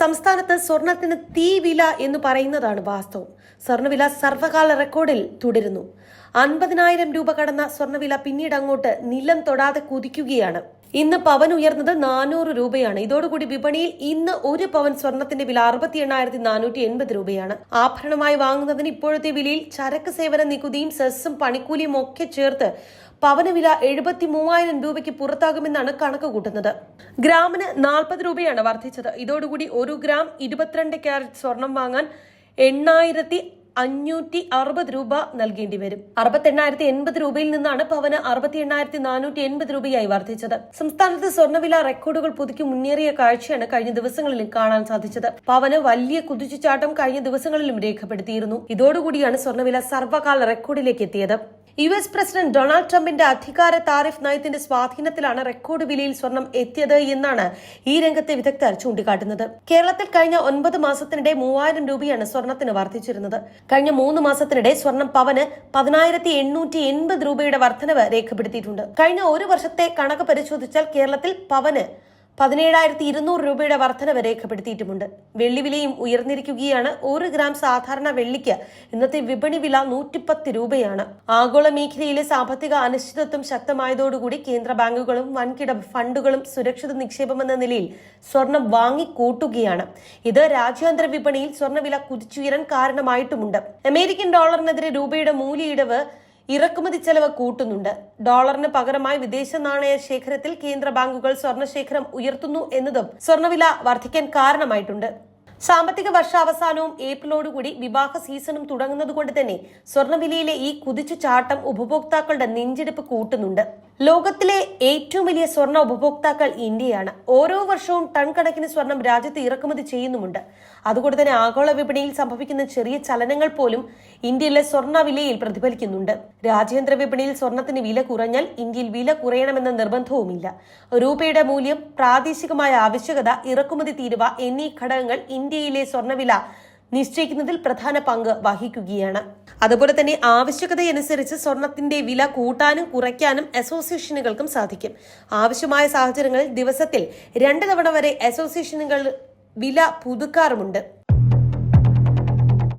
സംസ്ഥാനത്ത് സ്വർണത്തിന് തീ വില എന്ന് പറയുന്നതാണ് വാസ്തവം. സ്വർണവില സർവകാല റെക്കോർഡിൽ തുടരുന്നു. അൻപതിനായിരം രൂപ കടന്ന സ്വർണവില പിന്നീട് അങ്ങോട്ട് നിലം തൊടാതെ കുതിക്കുകയാണ്. ഇന്ന് പവൻ ഉയർന്നത് നാനൂറ് രൂപയാണ്. ഇതോടുകൂടി വിപണിയിൽ ഇന്ന് ഒരു പവൻ സ്വർണത്തിന്റെ വില അറുപത്തി എണ്ണായിരത്തി നാനൂറ്റി എൺപത് രൂപയാണ്. ആഭരണമായി വാങ്ങുന്നതിന് ഇപ്പോഴത്തെ വിലയിൽ ചരക്ക് സേവന നികുതിയും സെസ്സും പണിക്കൂലിയും ഒക്കെ ചേർത്ത് പവന വില എഴുപത്തി മൂവായിരം രൂപയ്ക്ക് പുറത്താകുമെന്നാണ് കണക്ക് കൂട്ടുന്നത്. ഗ്രാമിന് നാൽപ്പത് രൂപയാണ് വർദ്ധിച്ചത്. ഇതോടുകൂടി ഒരു ഗ്രാം ഇരുപത്തിരണ്ട് ക്യാരറ്റ് സ്വർണം വാങ്ങാൻ എണ്ണായിരത്തി അഞ്ഞൂറ്റി അറുപത് രൂപ നൽകേണ്ടി വരും. അറുപത്തി എണ്ണായിരത്തി എൺപത് രൂപയിൽ നിന്നാണ് പവന് അറുപത്തി എണ്ണായിരത്തി നാനൂറ്റി എൺപത് രൂപയായി വർദ്ധിച്ചത്. സംസ്ഥാനത്ത് സ്വർണവില റെക്കോർഡുകൾ പുതുക്കി മുന്നേറിയ കാഴ്ചയാണ് കഴിഞ്ഞ ദിവസങ്ങളിൽ കാണാൻ സാധിച്ചത്. പവന് വലിയ കുതിച്ചുചാട്ടം കഴിഞ്ഞ ദിവസങ്ങളിലും രേഖപ്പെടുത്തിയിരുന്നു. ഇതോടുകൂടിയാണ് സ്വർണവില സർവകാല റെക്കോർഡിലേക്ക് എത്തിയത്. യു എസ് പ്രസിഡന്റ് ഡൊണാൾഡ് ട്രംപിന്റെ അധികാര താരിഫ് നയത്തിന്റെ സ്വാധീനത്തിലാണ് റെക്കോർഡ് വിലയിൽ സ്വർണം എത്തിയത് എന്നാണ് ഈ രംഗത്തെ വിദഗ്ധർ ചൂണ്ടിക്കാട്ടുന്നത്. കേരളത്തിൽ കഴിഞ്ഞ ഒൻപത് മാസത്തിനിടെ മൂവായിരം രൂപയാണ് സ്വർണത്തിന് വർദ്ധിച്ചിരുന്നത്. കഴിഞ്ഞ മൂന്ന് മാസത്തിനിടെ സ്വർണം പവന് പതിനായിരത്തി എണ്ണൂറ്റി എൺപത് രൂപയുടെ വർധനവ് രേഖപ്പെടുത്തിയിട്ടുണ്ട്. കഴിഞ്ഞ ഒരു വർഷത്തെ കണക്ക് പരിശോധിച്ചാൽ കേരളത്തിൽ പവന് പതിനേഴായിരത്തി ഇരുന്നൂറ് രൂപയുടെ വർധനവ് രേഖപ്പെടുത്തിയിട്ടുമുണ്ട്. വെള്ളി വിലയും ഉയർന്നിരിക്കുകയാണ്. ഒരു ഗ്രാം സാധാരണ വെള്ളിക്ക് ഇന്നത്തെ വിപണി വില നൂറ്റിപ്പത്ത് രൂപയാണ്. ആഗോള മേഖലയിലെ സാമ്പത്തിക അനിശ്ചിതത്വം ശക്തമായതോടുകൂടി കേന്ദ്ര ബാങ്കുകളും വൻകിട ഫണ്ടുകളും സുരക്ഷിത നിക്ഷേപമെന്ന നിലയിൽ സ്വർണം വാങ്ങിക്കൂട്ടുകയാണ്. ഇത് രാജ്യാന്തര വിപണിയിൽ സ്വർണവില കുതിച്ചുയരാൻ കാരണമായിട്ടുമുണ്ട്. അമേരിക്കൻ ഡോളറിനെതിരെ രൂപയുടെ മൂല്യയിടവ് ഇറക്കുമതി ചെലവ് കൂട്ടുന്നുണ്ട്. ഡോളറിന് പകരമായി വിദേശ നാണയ ശേഖരത്തിൽ കേന്ദ്ര ബാങ്കുകൾ സ്വർണശേഖരം ഉയർത്തുന്നു എന്നതും സ്വർണവില വർദ്ധിക്കാൻ കാരണമായിട്ടുണ്ട്. സാമ്പത്തിക വർഷാവസാനവും ഏപ്രിലോടുകൂടി വിവാഹ സീസണും തുടങ്ങുന്നതുകൊണ്ട് തന്നെ സ്വർണവിലയിലെ ഈ കുതിച്ചു ചാട്ടം ഉപഭോക്താക്കളുടെ നെഞ്ചെടുപ്പ് കൂട്ടുന്നുണ്ട്. ലോകത്തിലെ ഏറ്റവും വലിയ സ്വർണ ഉപഭോക്താക്കൾ ഇന്ത്യയാണ്. ഓരോ വർഷവും ടൺ കണക്കിന് സ്വർണം രാജ്യത്ത് ഇറക്കുമതി ചെയ്യുന്നുമുണ്ട്. അതുകൊണ്ട് തന്നെ ആഗോള വിപണിയിൽ സംഭവിക്കുന്ന ചെറിയ ചലനങ്ങൾ പോലും ഇന്ത്യയിലെ സ്വർണ വിലയിൽ പ്രതിഫലിക്കുന്നുണ്ട്. രാജ്യാന്തര വിപണിയിൽ സ്വർണത്തിന് വില കുറഞ്ഞാൽ ഇന്ത്യയിൽ വില കുറയണമെന്ന നിർബന്ധവുമില്ല. രൂപയുടെ മൂല്യം പ്രാദേശികമായ ആവശ്യകത ഇറക്കുമതി തീരുവ എന്നീ ഘടകങ്ങൾ ഇന്ത്യയിലെ സ്വർണവില നിശ്ചയിക്കുന്നതിൽ പ്രധാന പങ്ക് വഹിക്കുകയാണ്. അതുപോലെ തന്നെ ആവശ്യകതയനുസരിച്ച് സ്വർണത്തിന്റെ വില കൂട്ടാനും കുറയ്ക്കാനും അസോസിയേഷനുകൾക്കും സാധിക്കും. ആവശ്യമായ സാഹചര്യങ്ങളിൽ ദിവസത്തിൽ രണ്ട് തവണ വരെ അസോസിയേഷനുകൾ വില പുതുക്കാറുമുണ്ട്.